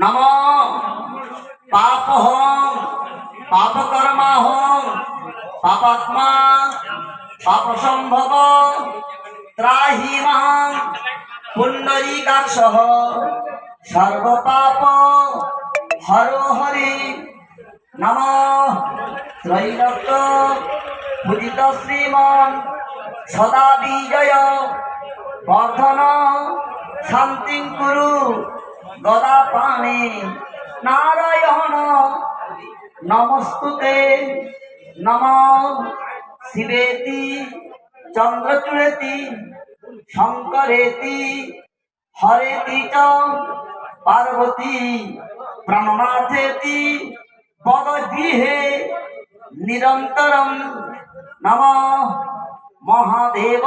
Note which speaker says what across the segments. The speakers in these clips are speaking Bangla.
Speaker 1: নম পাপ হং পাপ কর্মা হং পাপাত্মা পাপ সম্ভব ত্রাহি মাং পুণ্ডরীকাক্ষ সর্বপাপ হর হরি নম ত্রৈলোক্য পূজিত শ্রীমান সদা বিজয় বর্ধন, শান্তি কুরু, গদা পাণে নারায়ণ, নমস্তুতে নম। শিবেতি, চন্দ্রচূড়েতি, শঙ্করেতি, হরেতি চ, পার্বতী, প্রাণনাথেতি পদগৃহে নিরন্তরম নম। মহাদেব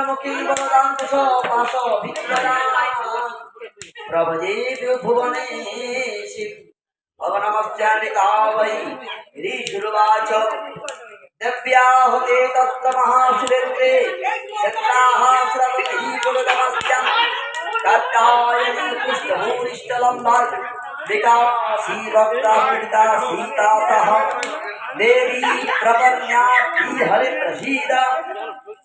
Speaker 1: ওম ভালো রবি प्रभजेभ्य भुवनेशि भवनमश्चारिता वै ऋषुर्वाच दिव्याहुते तत्र महासुरेन्द्रे चक्राः श्रवणैः पुरदमस्त्यम् तत्तायनी पुष्टभूरिष्टलम्बर् विकासी वक्ता पीडिता सीतातः देवी प्रपन्या हरि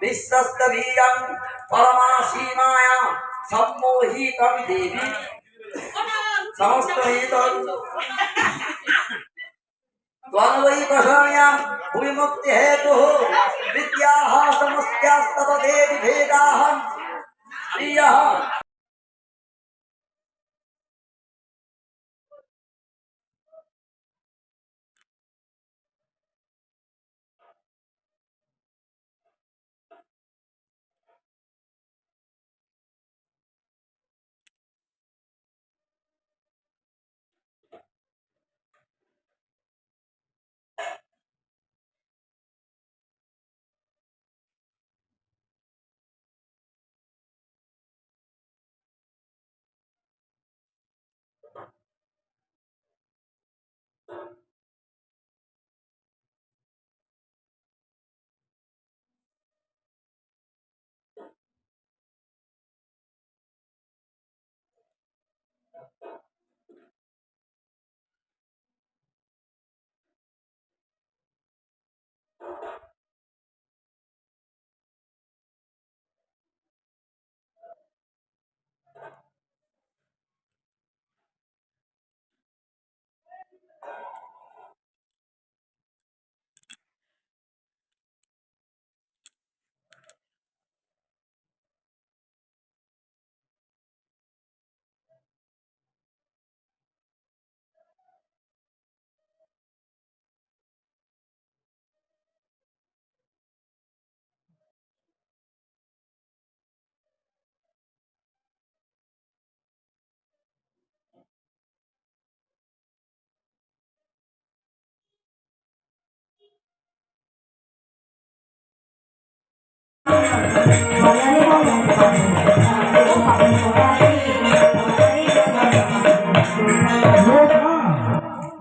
Speaker 1: বিশ্বস্তবীরং পরমা সীমায়া সম্মোহিতং দেবী সমস্ত হিতং त्वयि प्रसरण्यां भूमिमुक्ति हेतुः विद्याः समस्यास्तव देवि भेदाहं प्रियः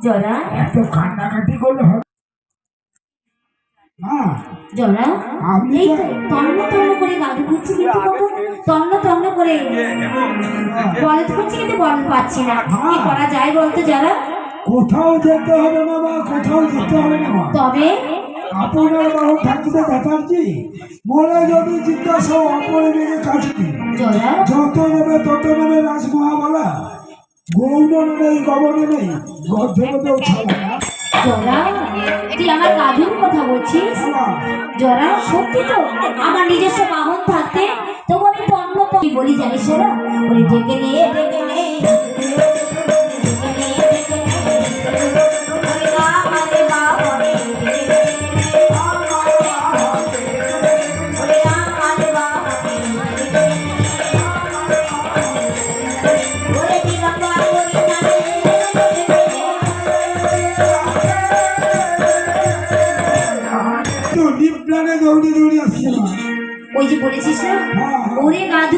Speaker 2: জরা
Speaker 3: এত কান্নাকাটি করলে হবে
Speaker 2: জরা এই তন্ন তন্ন করে গাড়ি ঘুরছে কিন্তু তন্ন তন্ন করে বলদ করছে কিন্তু বলদ পাচ্ছি না। কি করা যায় বলতো যারা
Speaker 3: কোথাও যেতে হবে না বা কোথাও যেতে হবে না।
Speaker 2: তবে
Speaker 3: আপনার বাবু ঠাকুর ব্যাপারটি মনে যদি জিজ্ঞাসা অপরে মেরে কাছে যত নেবে তত নেবে রাজমহাবালা। গৌমনে নেই গমনে নেই গর্ধবতেও ছাড়া।
Speaker 2: জরা তুই আমার কথা বলছিস? জরা সত্যি তো? আমার নিজস্ব বাহন থাকতে তবু আমি তো অন্য তো বলি জানিস ওরা ওই ডেকে নিয়ে ওই যে বলেছিস না
Speaker 3: হ্যাঁ, হ্যাঁ।
Speaker 2: ওরে গাধু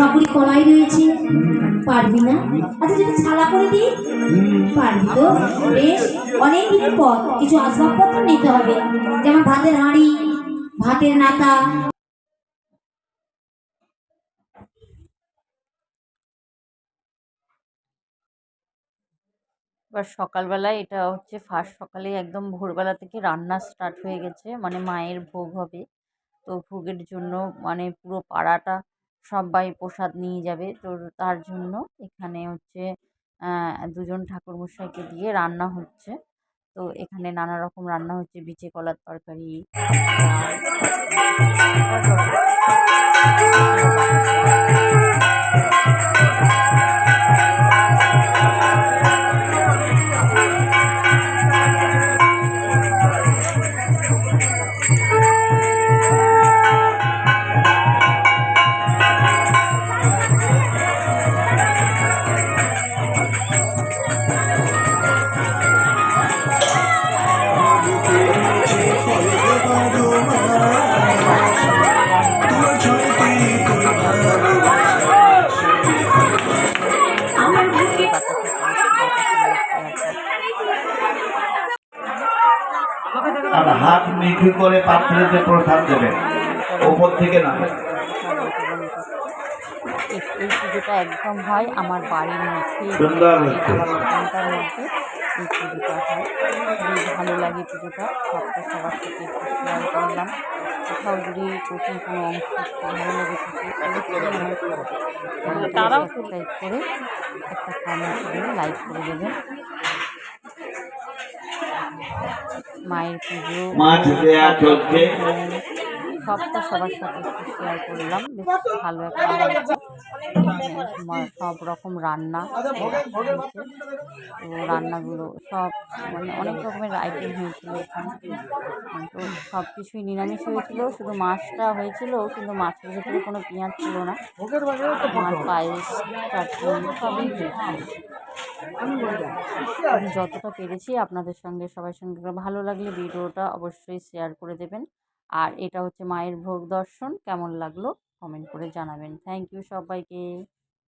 Speaker 3: জিজ্ঞা-
Speaker 2: কলাই রয়েছে, পারবি না? আচ্ছা যদি ছালা করে দিই, পারবি তো? বেশ অনেক দিনের পর কিছু আসবাবপত্র নিতে হবে, যেমন ভাতের হাঁড়ি, ভাতের নাতা।
Speaker 4: এবার সকালবেলায় এটা হচ্ছে ফার্স্ট সকালে একদম ভোরবেলা থেকে রান্না স্টার্ট হয়ে গেছে মানে মায়ের ভোগ হবে। তো ভোগের জন্য মানে পুরো পাড়াটা সবাই প্রসাদ নিয়ে যাবে। তো তার জন্য এখানে হচ্ছে দুজন দুজন ঠাকুরমশাইকে দিয়ে রান্না হচ্ছে। তো এখানে নানা রকম রান্না হচ্ছে, বিচে কলার তরকারি
Speaker 5: মেঘে করে পাত্রেতে প্রসাদ দেবেন ওপর থেকে না
Speaker 4: এই পুজোটা একদম হয় আমার বাড়ির মধ্যে
Speaker 5: সুন্দর
Speaker 4: আমার মধ্যে এই পুজোটা। হয় ভালো লাগে পুজোটা। সবটা সবার সাথে একটু শেয়ার করলাম। কোথাও যদি প্রথম কোনো অংশ ভালো লেগে থাকে তারাও করে একটা কমেন্ট করে লাইক করে দেবেন। মায়ের পুজো
Speaker 5: মাছ দেয়া চলছে
Speaker 4: সবটা সবার সাথে একটু শেয়ার করলাম। বেশ ভালো একটা হয়েছে সব রকম রান্না তো রান্নাগুলো সব মানে অনেক রকমের আইটেম হয়েছিল তো সব কিছুই নিরামিষ হয়েছিল। শুধু মাছটা হয়েছিল, কিন্তু মাছের ভেতরে কোনো পেঁয়াজ ছিল না। মাছ পায়েস, চাটনি, সবই আমি যতটা পেরেছি আপনাদের সঙ্গে, সবার সঙ্গে। ভালো লাগলে ভিডিওটা অবশ্যই শেয়ার করে দেবেন। আর এটা হচ্ছে মায়ের ভোগ দর্শন। কেমন লাগল কমেন্ট করে জানাবেন। থ্যাংক ইউ সবাইকে।